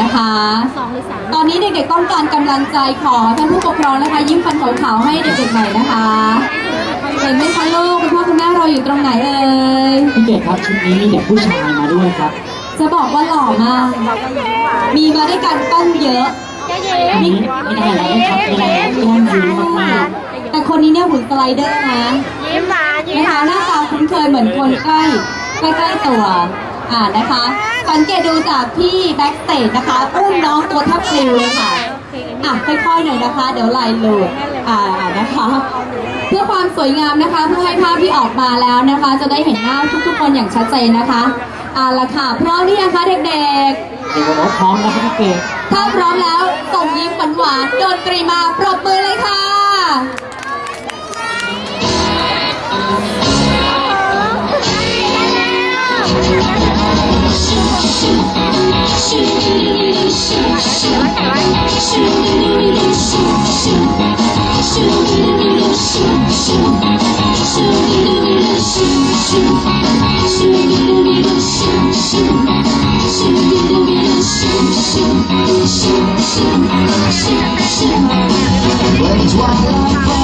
นะคะ สองหรือสามตอนนี้เด็กๆต้องการกำลังใจขอท่านผู้ปกครองนะคะ ยิ้มฟันขาวๆให้เด็กๆหน่อยนะคะเห็นไหมคะลูกคุณพ่อคุณแม่เราอยู่ตรงไหนเอ่ยพี่เกดครับชุดนี้มีเด็กผู้ชายมาด้วยครับ จะบอกว่าหล่อมาก มีมาด้วยกันต้องเยอะอันนี้ไม่ได้แล้วนะครับไม่ได้แล้วแก้มยิ้มมากแต่คนนี้เนี่ยหุ่นสไลเดอร์นะยิ้มหวานยิ้มนะคะหน้าตาคุ้นเคยเหมือนคนใกล้ใกล้ๆตัว อ่านะคะสังเกตดูจากที่แบ็กสเตจนะคะอุ้มน้องตัวแทบปลิวเลยค่ะอะค่อยๆหน่อยนะคะ เดี๋ยวไหลหลุดอ่านะคะ เพื่อความสวยงามนะคะ เพื่อให้ภาพที่ออกมาแล้วนะคะ จะได้เห็นหน้าทุกๆคนอย่างชัดเจนนะคะเอาละค่ะพร้อมหรือยังคะเด็กๆเด็กบอกว่าพร้อมแล้วครับพี่เกดๆถ้าพร้อมแล้วส่งยิ้มหวานๆดนตรีมาปรบมือเลยค่ะ Where do I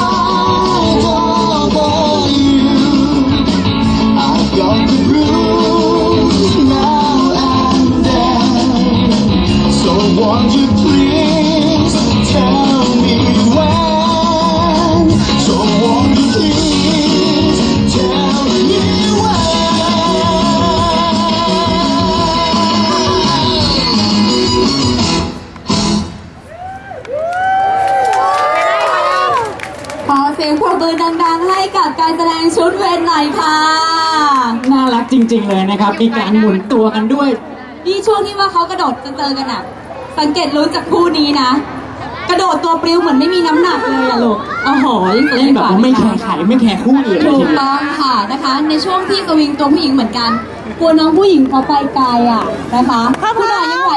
สียงปรบมือดังๆ ให้กับการแสดงชุดเวรหน่อยค่ะ น่ารักจริง ๆ เลยนะครับ มีการหมุนตัวกันด้วย นี่ช่วงที่ว่าเขากระโดดจะเจอกันอะสังเกตรู้จากคู่นี้นะ กระโดดตัวปลิวเหมือนไม่มีน้ำหนักเลยอะลูกโอ้โหยิ่งกว่าเล่นแบบว่าไม่แคร์ใครไม่แคร์คู่อื่นเลยถูทีกเดียวต้องค่ะนะคะ ในช่วงที่สวิงตัวผู้หญิงเหมือนกัน กลัวน้องผู้หญิงเขาไปไกลอะนะคะ คุณหน่อยยังไหว